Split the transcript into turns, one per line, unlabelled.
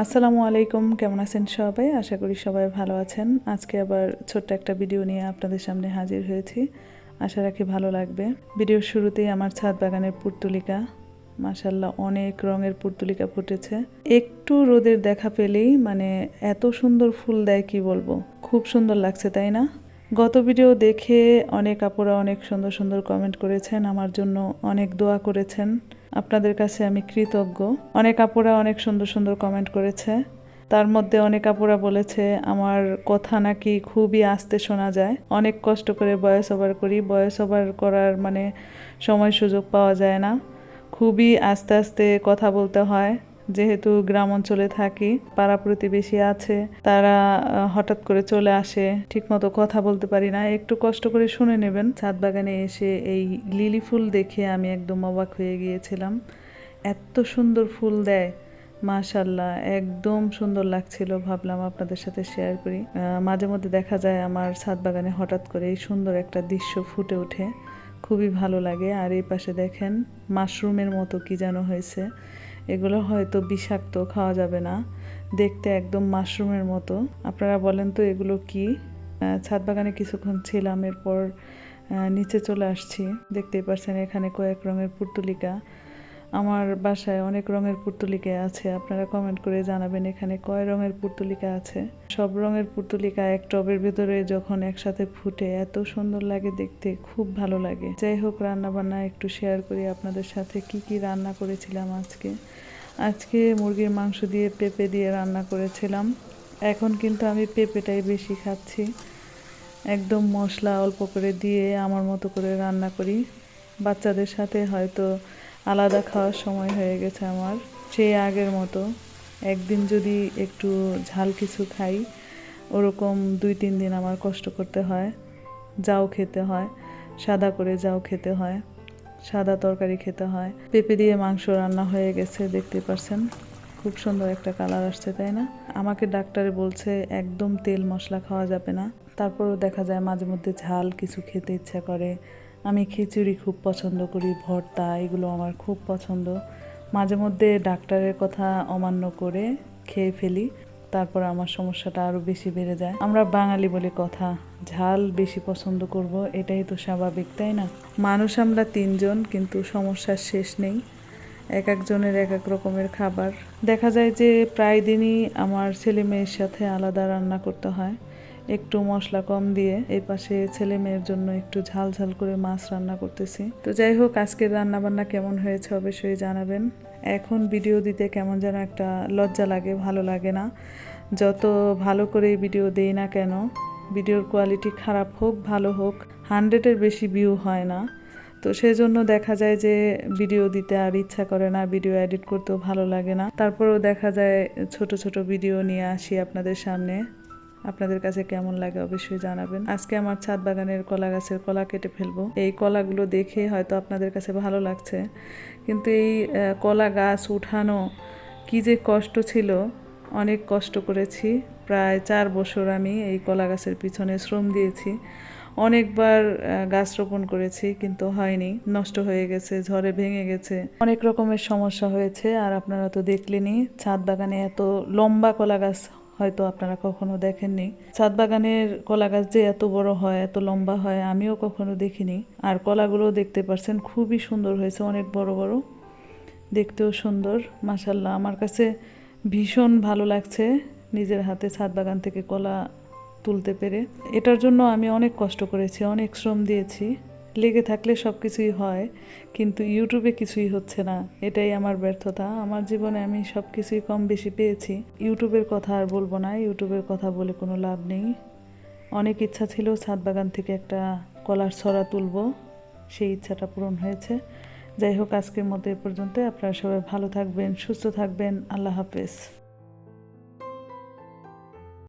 আসসালামু আলাইকুম, কেমন আছেন সবাই? আশা করি সবাই ভালো আছেন। আজকে আবার ছোট্ট একটা ভিডিও নিয়ে আপনাদের সামনে হাজির হয়েছি। আশা রাখি ভালো লাগবে। ভিডিওর শুরুতেই আমার ছাদ বাগানের পুর্তুলিকা। মাসাল্লাহ অনেক রঙের পুর্তুলিকা ফুটেছে। একটু রোদের দেখা পেলেই মানে এত সুন্দর ফুল দেয় কি বলব? খুব সুন্দর লাগছে, তাই না? গত ভিডিও দেখে অনেক আপুরা অনেক সুন্দর সুন্দর কমেন্ট করেছেন। আমার জন্য অনেক দোয়া করেছেন। আপনাদের কাছে আমি কৃতজ্ঞ। অনেক আপুরা অনেক সুন্দর সুন্দর কমেন্ট করেছে। তার মধ্যে অনেক আপুরা বলেছে, আমার কথা নাকি খুবই আস্তে শোনা যায়। অনেক কষ্ট করে বয়স ওভার করি। বয়স ওভার করার মানে সময় সুযোগ পাওয়া যায় না। খুবই আস্তে আস্তে কথা বলতে হয়। যেহেতু গ্রাম অঞ্চলে থাকি, পাড়া প্রতিবেশী আছে, তারা হঠাৎ করে চলে আসে, ঠিকমতো কথা বলতে পারি না। একটু কষ্ট করে শুনে নেবেন। ছাদ বাগানে এসে এই লিলি ফুল দেখে আমি একদম অবাক হয়ে গিয়েছিলাম। এত সুন্দর ফুল দেয় মাশাল্লাহ একদম সুন্দর লাগছিল। ভাবলাম আপনাদের সাথে শেয়ার করি। মাঝে মধ্যে দেখা যায় আমার ছাদ বাগানে হঠাৎ করে এই সুন্দর একটা দৃশ্য ফুটে ওঠে। খুবই ভালো লাগে। আর এই পাশে দেখেন, মাশরুমের মতো কি যেন হয়েছে। এগুলো হয়তো বিষাক্ত, খাওয়া যাবে না। দেখতে একদম মাশরুমের মতো। আপনারা বলেন তো এগুলো কি? ছাদ বাগানে কিছুক্ষণ ছিলাম, এরপর নিচে চলে আসছি। দেখতেই পারছেন এখানে কয়েক রঙের পুর্তুলিকা। আমার বাসায় অনেক রঙের পুর্তুলিকা আছে, আপনারা কমেন্ট করে জানাবেন এখানে কয় রঙের পুর্তুলিকা আছে। সব রঙের পুর্তুলিকা এক টবের ভেতরে যখন একসাথে ফুটে, এত সুন্দর লাগে দেখতে, খুব ভালো লাগে। যাই হোক রান্না বান্না একটু শেয়ার করি আপনাদের সাথে, কি কি রান্না করেছিলাম আজকে। আজকে মুরগির মাংস দিয়ে পেঁপে দিয়ে রান্না করেছিলাম। এখন কিন্তু আমি পেঁপেটাই বেশি খাচ্ছি। একদম মশলা অল্প করে দিয়ে আমার মতো করে রান্না করি। বাচ্চাদের সাথে হয়তো আলাদা খাওয়ার সময় হয়ে গেছে আমার। সেই আগের মতো। একদিন যদি একটু ঝাল কিছু খাই, ওরকম দুই তিন দিন আমার কষ্ট করতে হয়। যাও খেতে হয়। সাদা করে যাও খেতে হয়। সাদা তরকারি খেতে হয়। পেঁপে দিয়ে মাংস রান্না হয়ে গেছে, দেখতে পারছেন? খুব সুন্দর একটা কালার আসছে, তাই না? আমাকে ডাক্তারে বলছে, একদম তেল মশলা খাওয়া যাবে না। তারপরও দেখা যায় মাঝে মধ্যে ঝাল কিছু খেতে ইচ্ছা করে। আমি খিচুড়ি খুব পছন্দ করি, ভর্তা এগুলো আমার খুব পছন্দ। মাঝে মধ্যে ডাক্তারের কথা অমান্য করে খেয়ে ফেলি, তারপর আমার সমস্যাটা আরও বেশি বেড়ে যায়। আমরা বাঙালি বলে কথা, ঝাল বেশি পছন্দ করব, এটাই তো স্বাভাবিক, তাই না? মানুষ আমরা তিনজন, কিন্তু সমস্যার শেষ নেই। এক একজনের এক এক রকমের খাবার। দেখা যায় যে প্রায় দিনই আমার ছেলে মেয়ের সাথে আলাদা রান্না করতে হয়। একটু মশলা কম দিয়ে এই পাশে ছেলে মেয়ের জন্য একটু ঝাল ঝাল করে মাছ রান্না করতেছি। তো যাই হোক, আজকের রান্না বান্না কেমন হয়েছে অবশ্যই জানাবেন। এখন ভিডিও দিতে কেমন যেন একটা লজ্জা লাগে, ভালো লাগে না। যত ভালো করে ভিডিও দেই না কেন, ভিডিওর কোয়ালিটি খারাপ হোক, ভালো হোক হান্ড্রেডের বেশি ভিউ হয় না। তো সেজন্য দেখা যায় যে ভিডিও দিতে আর ইচ্ছা করে না, ভিডিও এডিট করতেও ভালো লাগে না। তারপরেও দেখা যায় ছোট ছোট ভিডিও নিয়ে আসি আপনাদের সামনে। আপনাদের কাছে কেমন লাগে অবশ্যই জানাবেন। আজকে আমার ছাদ বাগানের কলা গাছের কলা কেটে ফেলব। এই কলাগুলো দেখে হয়তো আপনাদের কাছে ভালো লাগছে। কিন্তু এই কলা গাছ উঠানো কি যে কষ্ট ছিল, অনেক কষ্ট করেছি। প্রায় চার বছর আমি এই কলা গাছের পিছনে শ্রম দিয়েছি। অনেকবার গাছ রোপণ করেছি, কিন্তু হয়নি। নষ্ট হয়ে গেছে, ঝড়ে ভেঙে গেছে। অনেক রকমের সমস্যা হয়েছে, আর আপনারা তো দেখলেনই, ছাদ বাগানে এত লম্বা কলা গাছ হয়তো আপনারা কখনো দেখেননি। ছাদ বাগানের কলা গাছ যে এত বড় হয়, এত লম্বা হয়, আমিও কখনো দেখিনি। আর কলাগুলো দেখতে পারছেন, খুবই সুন্দর হয়েছে, অনেক বড় বড়। দেখতেও সুন্দর মাসাল্লাহ আমার কাছে ভীষণ ভালো লাগছে নিজের হাতে ছাদ বাগান থেকে কলা তুলতে পেরে। এটার জন্য আমি অনেক কষ্ট করেছি, অনেক শ্রম দিয়েছি। লেগে থাকলে সব কিছুই হয়, কিন্তু ইউটিউবে কিছুই হচ্ছে না। এটাই আমার ব্যর্থতা। আমার জীবনে আমি সব কিছুই কম বেশি পেয়েছি। ইউটিউবের কথা আর বলব না। ইউটিউবের কথা বলে কোনো লাভ নেই। অনেক ইচ্ছা ছিল ছাদ বাগান থেকে একটা কলার ছড়া তুলবো। সেই ইচ্ছাটা পূরণ হয়েছে। যাই হোক, আজকের মতো এ পর্যন্ত আপনারা সবাই ভালো থাকবেন, সুস্থ থাকবেন। আল্লাহ হাফেজ।